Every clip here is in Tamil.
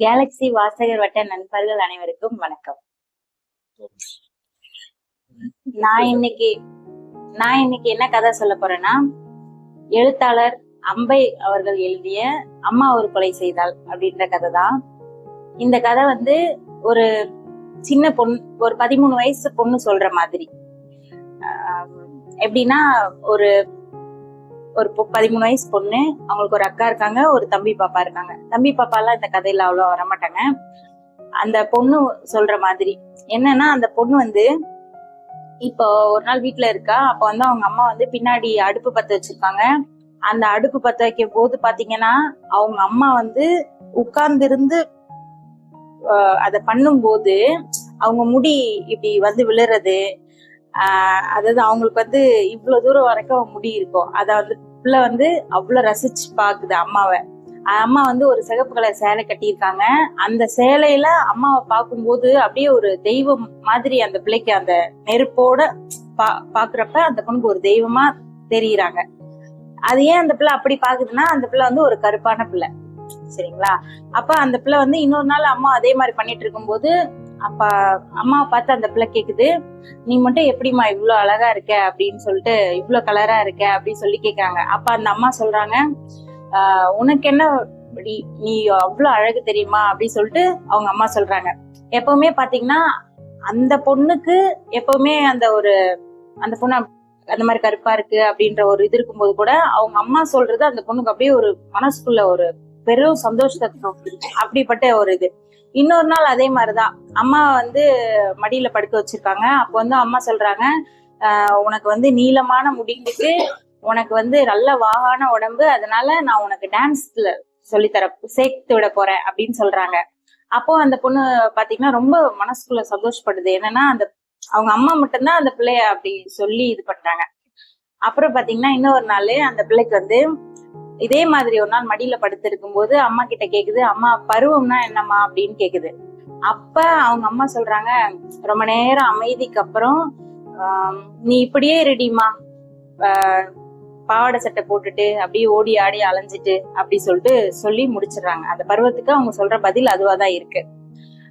கேலக்ஸி வாசகர் வட்ட நண்பர்கள் அனைவருக்கும் வணக்கம். நான் இன்னைக்கு நான் இன்னைக்கு என்ன கதை சொல்ல போறேன்னா எழுத்தாளர் அம்பை அவர்கள் எழுதிய அம்மா ஒரு கொலை செய்தாள் அப்படின்ற கதை தான். இந்த கதை வந்து ஒரு சின்ன பொண்ணு ஒரு பதிமூணு வயசு பொண்ணு சொல்ற மாதிரி. எப்படின்னா ஒரு ஒரு பதிமூணு வயசு பொண்ணு அவங்களுக்கு ஒரு அக்கா இருக்காங்க ஒரு தம்பி பாப்பா இருக்காங்க. தம்பி பாப்பா எல்லாம் இந்த கதையில அவ்வளோ வரமாட்டாங்க. அந்த பொண்ணு சொல்ற மாதிரி. என்னன்னா அந்த பொண்ணு வந்து இப்போ ஒரு நாள் வீட்டுல இருக்கா அப்ப வந்து அவங்க அம்மா வந்து பின்னாடி அடுப்பு பத்த வச்சிருக்காங்க. அந்த அடுப்பு பத்த வைக்கும் போது பாத்தீங்கன்னா அவங்க அம்மா வந்து உட்கார்ந்திருந்து அதை பண்ணும்போது அவங்க முடி இப்படி வந்து விழுறது ஆஹ் அதாவது அவங்களுக்கு வந்து இவ்வளவு தூரம் வரைக்கும் முடி இருக்கும். அதை வந்து பிள்ளை வந்து அவ்வளவு ரசிச்சு பாக்குது அம்மாவை. அம்மா வந்து ஒரு சிகப்பு கலர் சேலை கட்டியிருக்காங்க. அந்த சேலையில அம்மாவை பார்க்கும்போது அப்படியே ஒரு தெய்வம் மாதிரி அந்த பிள்ளைக்கு அந்த நெருப்போட பா பாக்குறப்ப அந்த பொண்ணுக்கு ஒரு தெய்வமா தெரியுறாங்க. அது ஏன் அந்த பிள்ளை அப்படி பாக்குதுன்னா அந்த பிள்ளை வந்து ஒரு கருப்பான பிள்ளை. சரிங்களா? அப்ப அந்த பிள்ளை வந்து இன்னொரு நாள் அம்மா அதே மாதிரி பண்ணிட்டு இருக்கும்போது அப்ப அம்மாவை பார்த்து அந்த பிள்ளை கேக்குது நீ மட்டும் எப்படிம்மா இவ்வளோ அழகா இருக்க? அப்படின்னு சொல்லிட்டு இவ்வளோ கலரா இருக்க? அப்படின்னு சொல்லி கேக்குறாங்க. அப்ப அந்த அம்மா சொல்றாங்க "ஆஹ் உனக்கு என்ன இப்படி நீ அவ்வளவு அழகு தெரியுமா? அப்படின்னு சொல்லிட்டு அவங்க அம்மா சொல்றாங்க. எப்பவுமே பாத்தீங்கன்னா அந்த பொண்ணுக்கு எப்பவுமே அந்த ஒரு அந்த பொண்ணு அந்த மாதிரி கருப்பா இருக்கு அப்படின்ற ஒரு இது இருக்கும்போது கூட அவங்க அம்மா சொல்றது அந்த பொண்ணுக்கு அப்படியே ஒரு மனசுக்குள்ள ஒரு பெரும் சந்தோஷத்தை அப்படிப்பட்ட ஒரு இது. இன்னொரு நாள் அதே மாதிரிதான். அம்மா வந்து மடியில படுக்க வச்சிருக்காங்க. அப்போ வந்து அம்மா சொல்றாங்க உனக்கு வந்து நீளமான முடிந்துக்கு உனக்கு வந்து நல்ல வாகான உடம்பு. அதனால நான் உனக்கு டான்ஸ்ல சொல்லித்தர சேர்த்து விட போறேன். அப்படின்னு சொல்றாங்க. அப்போ அந்த பொண்ணு பாத்தீங்கன்னா ரொம்ப மனசுக்குள்ள சந்தோஷப்படுது. என்னன்னா அந்த அவங்க அம்மா மட்டும்தான் அந்த பிள்ளைய அப்படி சொல்லி இது பண்றாங்க. அப்புறம் பாத்தீங்கன்னா இன்னொரு நாள் அந்த பிள்ளைக்கு வந்து இதே மாதிரி ஒரு நாள் மடியில படுத்திருக்கும் போது அம்மா கிட்ட கேக்குது அம்மா பருவம்னா என்னம்மா? அப்படின்னு கேக்குது. அப்ப அவங்க அம்மா சொல்றாங்க ரொம்ப நேரம் அமைதிக்கு அப்புறம் நீ இப்படியே ரெடிமா பாவாடை சட்டை போட்டுட்டு அப்படியே ஓடி ஆடி அலைஞ்சிட்டு அப்படி சொல்லிட்டு சொல்லி முடிச்சிடுறாங்க. அந்த பருவத்துக்கு அவங்க சொல்ற பதில் அதுவாதான் இருக்கு.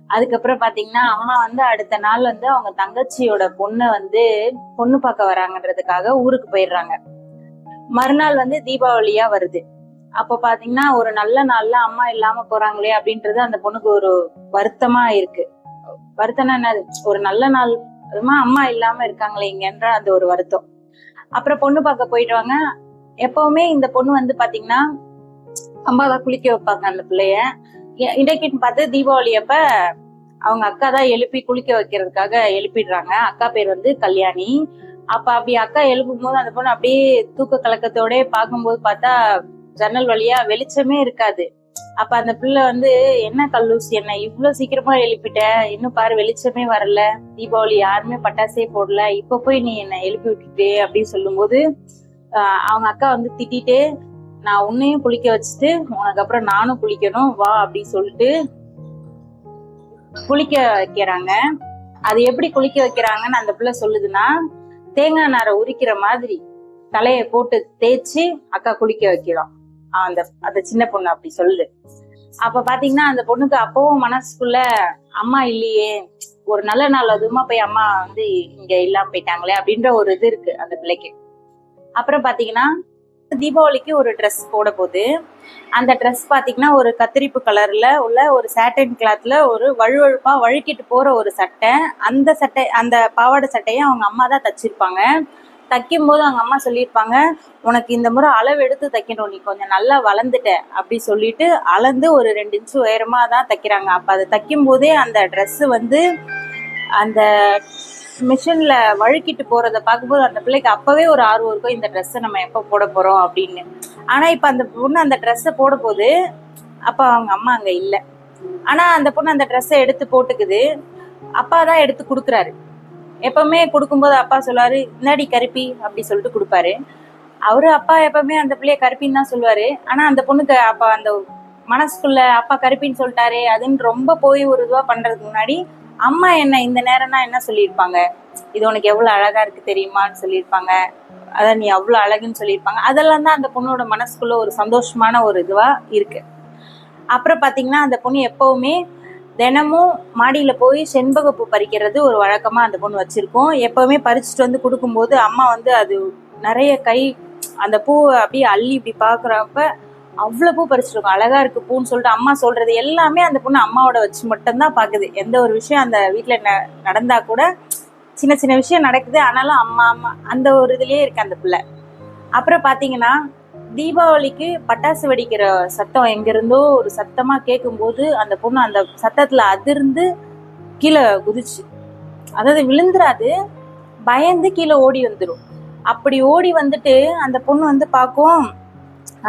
அதுக்கப்புறம் பாத்தீங்கன்னா அம்மா வந்து அடுத்த நாள் வந்து அவங்க தங்கச்சியோட பொண்ணை வந்து பொண்ணு பார்க்க வராங்கன்றதுக்காக ஊருக்கு போயிடுறாங்க. மறுநாள் வந்து தீபாவளியா வருது. அப்ப பாத்தீங்கன்னா ஒரு நல்ல நாள்ல அம்மா இல்லாம போறாங்களே அப்படின்றது அந்த பொண்ணுக்கு ஒரு வருத்தமா இருக்கு. வருத்தம்னா என்னது? ஒரு நல்ல நாள் அதுமா அம்மா இல்லாம இருக்காங்களே இங்கன்ற அந்த ஒரு வருத்தம். அப்புறம் பொண்ணு பார்க்க போயிடுவாங்க எப்பவுமே இந்த பொண்ணு வந்து பாத்தீங்கன்னா அம்மா தான் குளிக்க வைப்பாங்க அந்த பிள்ளைய. இ- இன்றைக்குன்னு பார்த்து தீபாவளி அப்ப அவங்க அக்கா தான் எழுப்பி குளிக்க வைக்கிறதுக்காக எழுப்பிடுறாங்க. அக்கா பேர் வந்து கல்யாணி. அப்ப அப்படி அக்கா எழுப்பும் போது அந்த பொண்ணு அப்படியே தூக்க கலக்கத்தோட பார்க்கும்போது பார்த்தா ஜன்னல் வழியா வெளிச்சமே இருக்காது. அப்ப அந்த பிள்ளை வந்து என்ன கல்லூசி என்ன? இவ்வளவு சீக்கிரமா எழுப்பிட்ட. இன்னும் பாரு வெளிச்சமே வரல. தீபாவளி யாருமே பட்டாசே போடல. இப்ப போய் நீ என்ன எழுப்பி விட்டுட்டே அப்படின்னு சொல்லும்போது அவங்க அக்கா வந்து திட்டிட்டு நான் உன்னையும் குளிக்க வச்சுட்டு உனக்கு அப்புறம் நானும் குளிக்கணும். வா அப்படின்னு சொல்லிட்டு குளிக்க வைக்கிறாங்க. அது எப்படி குளிக்க வைக்கிறாங்கன்னு அந்த பிள்ளை சொல்லுதுன்னா தேங்காய் நாரை உரிக்கிற மாதிரி தலையை போட்டு தேய்ச்சி அக்கா குளிக்க வைக்கிறோம். அந்த அந்த சின்ன பொண்ணு அப்படி சொல்லுது. அப்ப பாத்தீங்கன்னா அந்த பொண்ணுக்கு அப்பவும் மனசுக்குள்ள அம்மா இல்லையே ஒரு நல்ல நாள் அதுமா போய் அம்மா வந்து இங்க இல்லாம போயிட்டாங்களே அப்படின்ற ஒரு இது இருக்கு அந்த பிள்ளைக்கு. அப்புறம் பாத்தீங்கன்னா தீபாவளிக்கு ஒரு ட்ரெஸ் போட போகுது அந்த ட்ரெஸ் பார்த்தீங்கன்னா ஒரு கத்திரிப்பு கலரில் உள்ள ஒரு சாட்டன் கிளாத்தில் ஒரு வழுவழுப்பாக வழுக்கிட்டு போகிற ஒரு சட்டை. அந்த சட்டை அந்த பாவாடை சட்டையை அவங்க அம்மா தான் தச்சிருப்பாங்க. தைக்கும் போது அவங்க அம்மா சொல்லியிருப்பாங்க உனக்கு இந்த முறை அளவு எடுத்து தைக்கணும். நீ கொஞ்சம் நல்லா வளர்ந்துட்ட. அப்படி சொல்லிட்டு அளந்து ஒரு ரெண்டு இன்ச்சு உயரமாக தான் தைக்கிறாங்க. அப்போ அதை தைக்கும் போதே அந்த ட்ரெஸ்ஸு வந்து அந்த மிஷினில் வழுக்கிட்டு போகிறத பார்க்கும்போது அந்த பிள்ளைக்கு அப்போவே ஒரு ஆர்வம் இருக்கும் இந்த ட்ரெஸ்ஸை நம்ம எப்போ போட போகிறோம் அப்படின்னு. ஆனால் இப்போ அந்த பொண்ணு அந்த ட்ரெஸ்ஸை போட போது அப்ப அவங்க அம்மா அங்கே இல்லை. ஆனால் அந்த பொண்ணு அந்த ட்ரெஸ்ஸை எடுத்து போட்டுக்குது. அப்பா தான் எடுத்து கொடுக்குறாரு. எப்பவுமே கொடுக்கும்போது அப்பா சொல்லுவாரு இந்தாடி கருப்பி அப்படி சொல்லிட்டு கொடுப்பாரு. அவரு அப்பா எப்பவுமே அந்த பிள்ளைய கருப்பின்னு தான் சொல்லுவாரு. ஆனா அந்த பொண்ணுக்கு அப்பா அந்த மனசுக்குள்ள அப்பா கருப்பின்னு சொல்லிட்டாரே அதுன்னு ரொம்ப போய் ஒரு இதுவா பண்றதுக்கு முன்னாடி அம்மா என்ன இந்த நேரம்னா என்ன சொல்லியிருப்பாங்க? இது உனக்கு எவ்வளவு அழகா இருக்கு தெரியுமான்னு சொல்லியிருப்பாங்க. அதான் நீ அவ்வளவு அழகுன்னு சொல்லியிருப்பாங்க. அதெல்லாம் தான் அந்த பொண்ணோட மனசுக்குள்ள ஒரு சந்தோஷமான ஒரு இதுவா இருக்கு. அப்புறம் பாத்தீங்கன்னா அந்த பொண்ணு எப்பவுமே தினமும் மாடியில போய் செண்பகப்பூ பறிக்கிறது ஒரு வழக்கமா அந்த பொண்ணு வச்சிருக்கோம். எப்பவுமே பறிச்சுட்டு வந்து கொடுக்கும்போது அம்மா வந்து அது நிறைய கை அந்த பூவை அப்படியே அள்ளி இப்படி பாக்குறப்ப அவ்வளோ பூ பறிச்சிருக்கும் அழகாக இருக்கு பூன்னு சொல்லிட்டு அம்மா சொல்கிறது எல்லாமே அந்த பொண்ணு அம்மாவோட வச்சு மட்டும்தான் பார்க்குது எந்த ஒரு விஷயம் அந்த வீட்டில் ந- நடந்தால் கூட சின்ன சின்ன விஷயம் நடக்குது. ஆனாலும் அம்மா அம்மா அந்த ஒரு இதுலேயே இருக்கு அந்த பிள்ளை. அப்புறம் பார்த்தீங்கன்னா தீபாவளிக்கு பட்டாசு வெடிக்கிற சத்தம் எங்கேருந்தோ ஒரு சத்தமாக கேட்கும்போது அந்த பொண்ணு அந்த சத்தத்தில் அதிர்ந்து கீழே குதிச்சு. அதாவது விழுந்துராது பயந்து கீழே ஓடி வந்துடும் அப்படி ஓடி வந்துட்டு அந்த பொண்ணு வந்து பார்க்கும்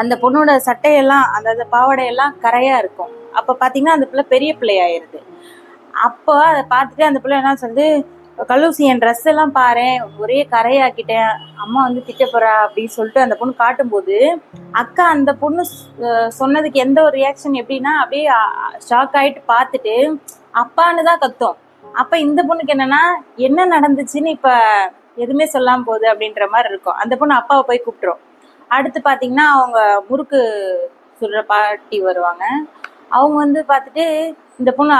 அந்த பொண்ணோட சட்டையெல்லாம் அந்த பாவாடையெல்லாம் கரையாக இருக்கும். அப்போ பார்த்தீங்கன்னா அந்த பிள்ளை பெரிய பிள்ளையாயிருது. அப்போ அதை பார்த்துட்டு அந்த பிள்ளை என்ன சொல்லுது கல்லூசி என் ட்ரெஸ் எல்லாம் பாரு ஒரே கரையாக்கிட்டேன். அம்மா வந்து திட்ட போறா அப்படின்னு சொல்லிட்டு அந்த பொண்ணு காட்டும்போது அக்கா அந்த பொண்ணு சொன்னதுக்கு எந்த ஒரு ரியாக்ஷன் எப்படின்னா அப்படியே ஷாக் ஆகிட்டு பார்த்துட்டு அப்பான்னு தான் கத்தும். அப்போ இந்த பொண்ணுக்கு என்னன்னா என்ன நடந்துச்சுன்னு இப்போ எதுவுமே சொல்லாமல் போகுது அப்படின்ற மாதிரி இருக்கும். அந்த பொண்ணு அப்பாவை போய் கூப்பிட்டுரும். அடுத்து பார்த்தீங்கன்னா அவங்க முறுக்கு சொல்கிற பாட்டி வருவாங்க. அவங்க வந்து பார்த்துட்டு இந்த பொண்ணு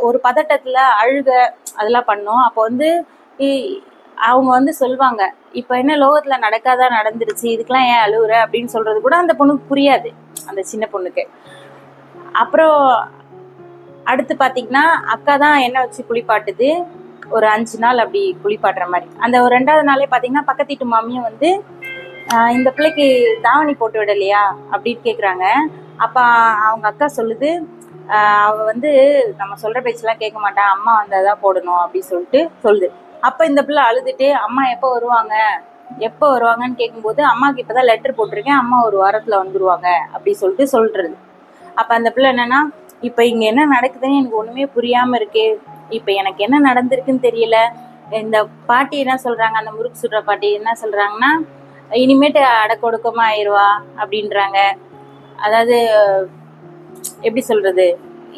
ஒரு பதட்டத்தில் அழுக அதெல்லாம் பண்ணும். அப்போ வந்து இ- அவங்க வந்து சொல்லுவாங்க இப்போ என்ன லோகத்தில் நடக்காதா நடந்துருச்சு இதுக்கெல்லாம் ஏன் அழுகுற அப்படின்னு சொல்கிறது கூட அந்த பொண்ணுக்கு புரியாது அந்த சின்ன பொண்ணுக்கு. அப்புறம் அடுத்து பார்த்தீங்கன்னா அக்கா தான் எண்ணெய் வச்சு குளிப்பாட்டுது. ஒரு அஞ்சு நாள் அப்படி குளிப்பாட்டுற மாதிரி. அந்த ஒரு ரெண்டாவது நாளே பார்த்தீங்கன்னா பக்கத்து வீட்டு மாமியும் வந்து இந்த பிள்ளைக்கு தாவணி போட்டு விடலையா அப்படின்னு கேட்குறாங்க அப்போ அவங்க அக்கா சொல்லுது அவள் அவ வந்து நம்ம சொல்கிற பேச்செல்லாம் கேட்க மாட்டான் அம்மா வந்தால் தான் போடணும் அப்படின்னு சொல்லிட்டு சொல்லுது. அப்போ இந்த பிள்ளை அழுதுட்டு அம்மா எப்போ வருவாங்க? எப்போ வருவாங்கன்னு கேட்கும்போது அம்மாக்கு இப்பதான் லெட்டர் போட்டிருக்கேன் அம்மா ஒரு வாரத்தில் வந்துருவாங்க அப்படி சொல்லிட்டு சொல்கிறது அப்போ அந்த பிள்ளை என்னென்னா இப்போ இங்கே என்ன நடக்குதுன்னு எனக்கு ஒன்றுமே புரியாமல் இருக்கே. இப்போ எனக்கு என்ன நடந்திருக்குன்னு தெரியல. இந்த பாட்டி என்ன சொல்கிறாங்க அந்த முறுக்கு சுடுற பாட்டி என்ன சொல்கிறாங்கன்னா இனிமேட்டு அடக்கொடுக்கமா ஆயிடுவா அப்படின்றாங்க. அதாவது எப்படி சொல்றது?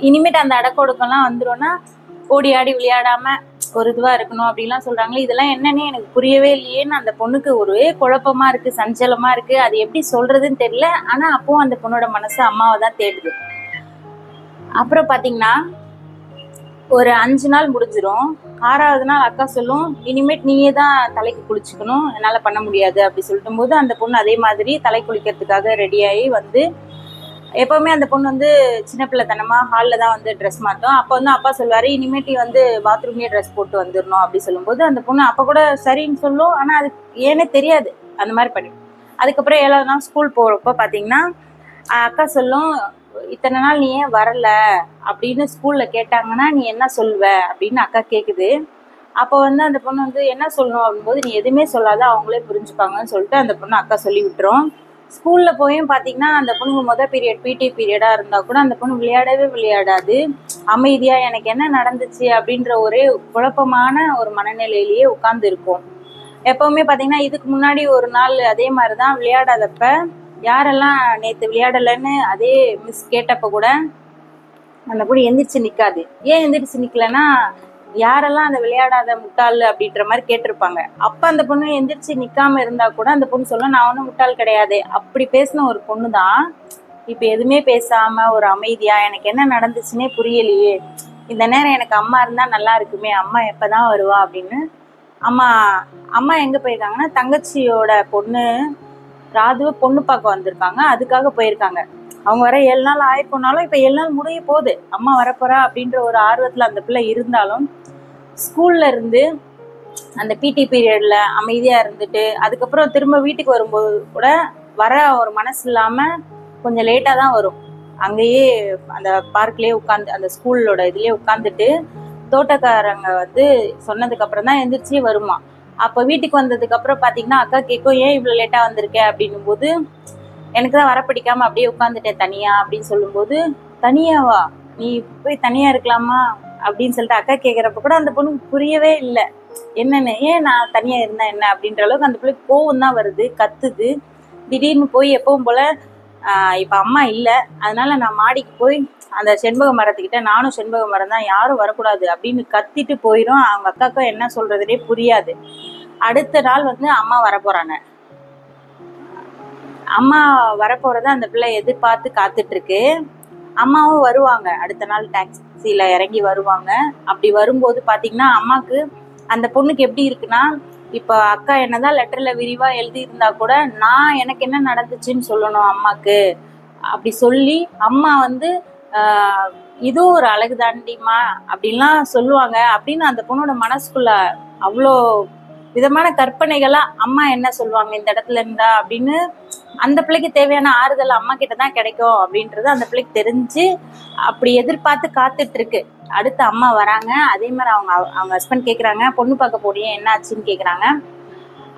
இனிமேட்டு அந்த அடக்கொடுக்கம்லாம் வந்துடும்னா ஓடி ஆடி விளையாடாம ஒரு இதுவா இருக்கணும் அப்படிலாம் சொல்றாங்களே இதெல்லாம் என்னன்னு எனக்கு புரியவே இல்லையேன்னு அந்த பொண்ணுக்கு ஒரே குழப்பமா இருக்கு சஞ்சலமா இருக்கு. அது எப்படி சொல்றதுன்னு தெரியல. ஆனா அப்போவும் அந்த பொண்ணோட மனசு அம்மாவை தான் தேடுது. அப்புறம் பாத்தீங்கன்னா ஒரு அஞ்சு நாள் முடிஞ்சிடும் ஆறாவது நாள் அக்கா சொல்லும் இனிமேட் நீயே தான் தலைக்கு குளிச்சுக்கணும். என்னால் பண்ண முடியாது. அப்படி சொல்லிட்டும் போது அந்த பொண்ணு அதே மாதிரி தலை குளிக்கிறதுக்காக ரெடியாகி வந்து எப்போவுமே அந்த பொண்ணு வந்து சின்ன பிள்ளைத்தனமாக ஹாலில் தான் வந்து ட்ரெஸ் மாட்டோம் அப்போ வந்து அப்பா சொல்லுவார் இனிமேட்டு வந்து பாத்ரூம்லேயே ட்ரெஸ் போட்டு வந்துடணும் அப்படி சொல்லும்போது அந்த பொண்ணு அப்போ கூட சரின்னு சொல்லும். ஆனால் அது ஏனே தெரியாது. அந்த மாதிரி பண்ணி. அதுக்கப்புறம் ஏழாவது நாள் ஸ்கூல் போகிறப்ப பார்த்தீங்கன்னா அக்கா சொல்லும் இத்தனை நாள் நீ ஏன் வரல அப்படின்னு ஸ்கூல்ல கேட்டாங்கன்னா நீ என்ன சொல்லுவ அப்படின்னு அக்கா கேக்குது. அப்போ வந்து அந்த பொண்ணு வந்து என்ன சொல்லணும்? அப்படின்போது நீ எதுவுமே சொல்லாத அவங்களே புரிஞ்சுப்பாங்கன்னு சொல்லிட்டு அந்த பொண்ணு அக்கா சொல்லி விட்டுரும். ஸ்கூல்ல போயும் பாத்தீங்கன்னா அந்த பொண்ணுக்கு மொதல் பீரியட் பிடி பீரியடா இருந்தா கூட அந்த பொண்ணு விளையாடவே விளையாடாது. அமைதியா எனக்கு என்ன நடந்துச்சு? அப்படின்ற ஒரே குழப்பமான ஒரு மனநிலையிலேயே உட்கார்ந்து இருக்கும். எப்பவுமே பாத்தீங்கன்னா இதுக்கு முன்னாடி ஒரு நாள் அதே மாதிரிதான் விளையாடாதப்ப யாரெல்லாம் நேற்று விளையாடலைன்னு அதே மிஸ் கேட்டப்ப கூட அந்த கூட எந்திரிச்சு நிற்காது ஏன் எந்திரிச்சு நிற்கலன்னா யாரெல்லாம் அந்த விளையாடாத முட்டாள் அப்படின்ற மாதிரி கேட்டிருப்பாங்க. அப்போ அந்த பொண்ணு எந்திரிச்சு நிற்காம இருந்தா கூட அந்த பொண்ணு சொல்ல நான் ஒன்றும் முட்டாள் கிடையாது. அப்படி பேசின ஒரு பொண்ணு தான் இப்போ எதுவுமே பேசாம ஒரு அமைதியா எனக்கு என்ன நடந்துச்சுன்னே புரியலையே. இந்த நேரம் எனக்கு அம்மா இருந்தால் நல்லா இருக்குமே. அம்மா எப்பதான் வருவா? அப்படின்னு அம்மா அம்மா எங்கே போயிருக்காங்கன்னா தங்கச்சியோட பொண்ணு ராதுவை பொண்ணு பார்க்க வந்திருக்காங்க. அதுக்காக போயிருக்காங்க. அவங்க வர ஏழு நாள் ஆயிருக்கோனாலும் இப்போ ஏழு நாள் முடிய போகுது. அம்மா வரப்போறா அப்படின்ற ஒரு ஆர்வத்தில் அந்த பிள்ளை இருந்தாலும் ஸ்கூல்ல இருந்து அந்த பிடி பீரியட்ல அமைதியாக இருந்துட்டு அதுக்கப்புறம் திரும்ப வீட்டுக்கு வரும்போது கூட வர ஒரு மனசு இல்லாமல் கொஞ்சம் லேட்டாக தான் வரும். அங்கேயே அந்த பார்க்லேயே உட்காந்து அந்த ஸ்கூலோட இதுலேயே உட்காந்துட்டு தோட்டக்காரங்க வந்து சொன்னதுக்கு அப்புறம் தான் எந்திரிச்சே வருமா. அப்போ வீட்டுக்கு வந்ததுக்கப்புறம் பார்த்தீங்கன்னா அக்கா கேட்கும் ஏன் இவ்வளோ லேட்டாக வந்திருக்க? அப்படின்னும் போது எனக்கு தான் வர பிடிக்காம அப்படியே உட்காந்துட்டேன் தனியாக அப்படின்னு சொல்லும்போது தனியாவா? நீ போய் தனியாக இருக்கலாமா? அப்படின்னு சொல்லிட்டு அக்கா கேட்குறப்ப கூட அந்த பொண்ணுக்கு புரியவே இல்லை. என்னென்ன? ஏன் நான் தனியாக இருந்தேன் என்ன? அப்படின்ற அளவுக்கு அந்த பிள்ளைக்கு கோவம் தான் வருது கத்துது. திடீர்னு போய் எப்பவும் போல் இப்போ அம்மா இல்லை. அதனால நான் மாடிக்கு போய் அந்த செண்பக மரத்துக்கிட்ட நானும் செண்பக மரம் தான் யாரும் வரக்கூடாது அப்படின்னு கத்திட்டு போயிடும் அவங்க அக்காக்கும் என்ன சொல்றதுனே புரியாது. அடுத்த நாள் வந்து அம்மா வரப்போறாங்க. அம்மா வரப்போறத அந்த பிள்ளை எதிர்பார்த்து காத்துட்டு இருக்கு அம்மாவும் வருவாங்க. அடுத்த நாள் டாக்ஸியில் இறங்கி வருவாங்க. அப்படி வரும்போது பார்த்தீங்கன்னா அம்மாவுக்கு அந்த பொண்ணுக்கு எப்படி இருக்குன்னா இப்போ அக்கா என்னதான் லெட்டர்ல விரிவா எழுதி இருந்தா கூட நான் எனக்கு என்ன நடந்துச்சுன்னு சொல்லணும் அம்மாக்கு. அப்படி சொல்லி அம்மா வந்து இதுவும் ஒரு அழகு தாண்டிமா அப்படின்லாம் சொல்லுவாங்க. அப்படின்னு அந்த பொண்ணோட மனசுக்குள்ள அவ்வளோ விதமான கற்பனைகளாக அம்மா என்ன சொல்லுவாங்க இந்த இடத்துல இருந்தா? அப்படின்னு அந்த பிள்ளைக்கு தேவையான ஆறுதல் அம்மா கிட்ட தான் கிடைக்கும் அப்படின்றது அந்த பிள்ளைக்கு தெரிஞ்சு அப்படி எதிர்பார்த்து காத்துட்டு இருக்கு அடுத்து அம்மா வராங்க. அதே மாதிரி அவங்க அவங்க ஹஸ்பண்ட் கேட்குறாங்க பொண்ணு பார்க்க போடியே என்ன ஆச்சுன்னு கேட்குறாங்க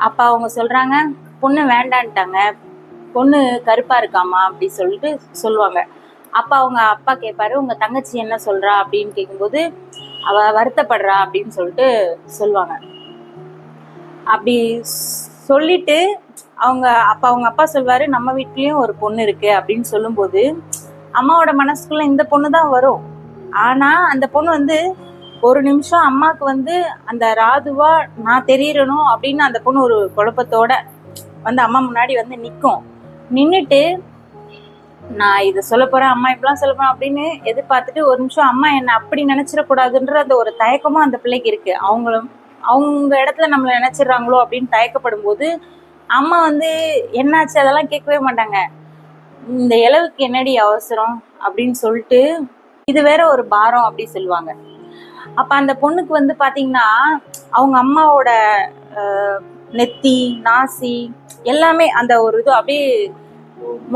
அப்பா அவங்க சொல்றாங்க பொண்ணு வேண்டான்ட்டாங்க. பொண்ணு கருப்பா இருக்காமா அப்படி சொல்லிட்டு சொல்லுவாங்க. அப்பா அவங்க அப்பா கேட்பாரு உங்க தங்கச்சி என்ன சொல்றா? அப்படின்னு கேட்கும்போது அவ வருத்தப்படுறா அப்படின்னு சொல்லிட்டு சொல்லுவாங்க. அப்படி சொல்லிட்டு அவங்க அப்போ அவங்க அப்பா சொல்வாரு நம்ம வீட்லயும் ஒரு பொண்ணு இருக்கு அப்படின்னு சொல்லும்போது அம்மாவோட மனசுக்குள்ள இந்த பொண்ணு தான் வரும். ஆனா அந்த பொண்ணு வந்து ஒரு நிமிஷம் அம்மாவுக்கு வந்து அந்த ராதுவா நான் தெரியறணும் அப்படின்னு அந்த பொண்ணு ஒரு குழப்பத்தோட வந்து அம்மா முன்னாடி வந்து நிற்கும் நின்றுட்டு நான் இதை சொல்ல போறேன் அம்மா இப்படிலாம் சொல்ல போறேன் அப்படின்னு எதிர்பார்த்துட்டு ஒரு நிமிஷம் அம்மா என்ன அப்படி நினைச்சிடக்கூடாதுன்ற அந்த ஒரு தயக்கமும் அந்த பிள்ளைக்கு இருக்கு. அவங்களும் அவங்க இடத்துல நம்மளை நினைச்சிடுறாங்களோ அப்படின்னு தயக்கப்படும் போது அம்மா வந்து என்னாச்சு? அதெல்லாம் கேட்கவே மாட்டாங்க. இந்த இளவுக்கு என்னடி அவசரம்? அப்படின்னு சொல்லிட்டு இது வேற ஒரு பாரம் அப்படி சொல்லுவாங்க. அப்ப அந்த பொண்ணுக்கு வந்து பாத்தீங்கன்னா அவங்க அம்மாவோட நெத்தி நாசி எல்லாமே அந்த ஒரு இது அப்படியே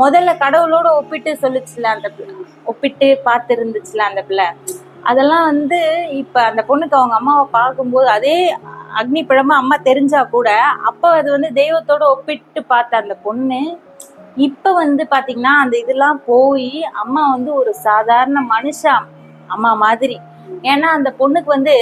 முதல்ல கடவுளோட ஒப்பிட்டு சொல்லுச்சுல அந்த பிள்ளை ஒப்பிட்டு பார்த்து இருந்துச்சுல அந்த பிள்ளை. அதெல்லாம் வந்து இப்ப அந்த பொண்ணுக்கு அவங்க அம்மாவை பார்க்கும்போது அதே அக்னி பழமா அம்மா தெரிஞ்சா கூட அப்போ அது வந்து தெய்வத்தோட ஒப்பிட்டு பார்த்த அந்த பொண்ணு இப்போ வந்து பார்த்தீங்கன்னா அந்த இதெல்லாம் போய் அம்மா வந்து ஒரு சாதாரண மனுஷா அம்மா மாதிரி. ஏன்னா அந்த பொண்ணுக்கு வந்து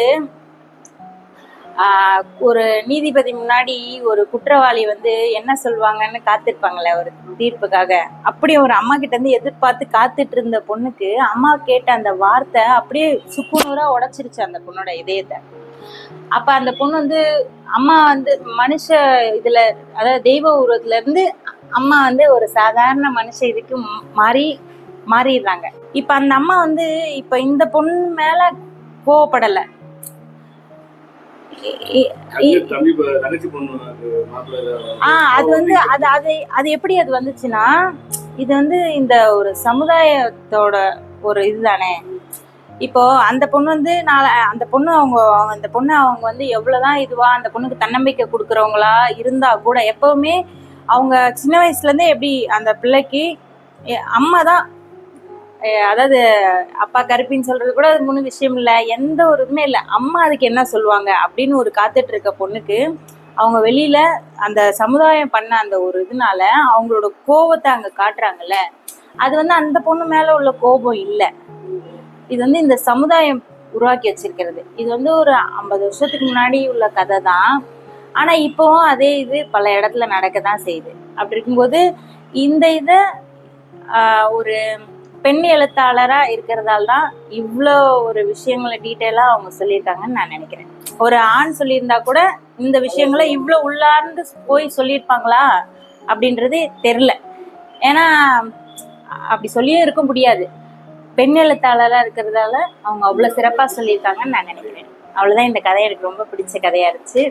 ஒரு நீதிபதி முன்னாடி ஒரு குற்றவாளி வந்து என்ன சொல்லுவாங்கன்னு காத்திருப்பாங்களே ஒரு தீர்ப்புக்காக. அப்படி ஒரு அம்மா கிட்ட இருந்து எதிர்பார்த்து காத்துட்டு இருந்த பொண்ணுக்கு அம்மா கேட்ட அந்த வார்த்தை அப்படியே சுக்குநூறா உடைச்சிருச்சு அந்த பொண்ணோட இதயத்தை. அப்ப அந்த பொண்ணு வந்து அம்மா வந்து மனுஷ இதுல அதாவது தெய்வ உருவத்துல இருந்து அம்மா வந்து ஒரு சாதாரண மனுஷ இதுக்கு மாறி மாறிடுறாங்க. இப்ப அந்த அம்மா வந்து இப்ப இந்த பொண்ணு மேல கோவப்படலை. அது வந்து அது அது அது எப்படி அது வந்துச்சுன்னா இது வந்து இந்த ஒரு சமுதாயத்தோட ஒரு இதுதானே. இப்போ அந்த பொண்ணு வந்து நாளை அந்த பொண்ணு அவங்க அந்த பொண்ணு அவங்க வந்து எவ்வளவுதான் இதுவா அந்த பொண்ணுக்கு தன்னம்பிக்கை கொடுக்குறவங்களா இருந்தா கூட எப்பவுமே அவங்க சின்ன வயசுல இருந்தே எப்படி அந்த பிள்ளைக்கு அம்மா தான் அதாவது அப்பா கருப்பின்னு சொல்றது கூட அது மூணு விஷயம் இல்லை. எந்த ஒரு இதுவுமே இல்லை. அம்மா அதுக்கு என்ன சொல்லுவாங்க அப்படின்னு ஒரு காத்துட்டு இருக்க பொண்ணுக்கு அவங்க வெளியில அந்த சமுதாயம் பண்ண அந்த ஒரு இதனால அவங்களோட கோபத்தை அங்க காட்டுறாங்கல்ல. அது வந்து அந்த பொண்ணு மேல உள்ள கோபம் இல்லை. இது வந்து இந்த சமுதாயம் உருவாக்கி வச்சிருக்கிறது. இது வந்து ஒரு ஐம்பது வருஷத்துக்கு முன்னாடி உள்ள கதை தான். ஆனா இப்போவும் அதே இது பல இடத்துல நடக்க தான் செய்யுது. அப்படி இருக்கும்போது இந்த இதை ஒரு பெண் எழுத்தாளரா இருக்கிறதால தான் இவ்வளோ ஒரு விஷயங்களை டீட்டெயிலாக அவங்க சொல்லியிருக்காங்கன்னு நான் நினைக்கிறேன். ஒரு ஆண் சொல்லியிருந்தா கூட இந்த விஷயங்களை இவ்வளோ உள்ளார்ந்து போய் சொல்லியிருப்பாங்களா அப்படின்றது தெரில ஏன்னா அப்படி சொல்லியும் இருக்க முடியாது. பெண் எழுத்தாளராக இருக்கிறதால அவங்க அவ்வளோ சிறப்பாக சொல்லியிருக்காங்கன்னு நான் நினைக்கிறேன். அவ்வளோதான் இந்த கதை எனக்கு ரொம்ப பிடிச்ச கதையாக இருந்துச்சு.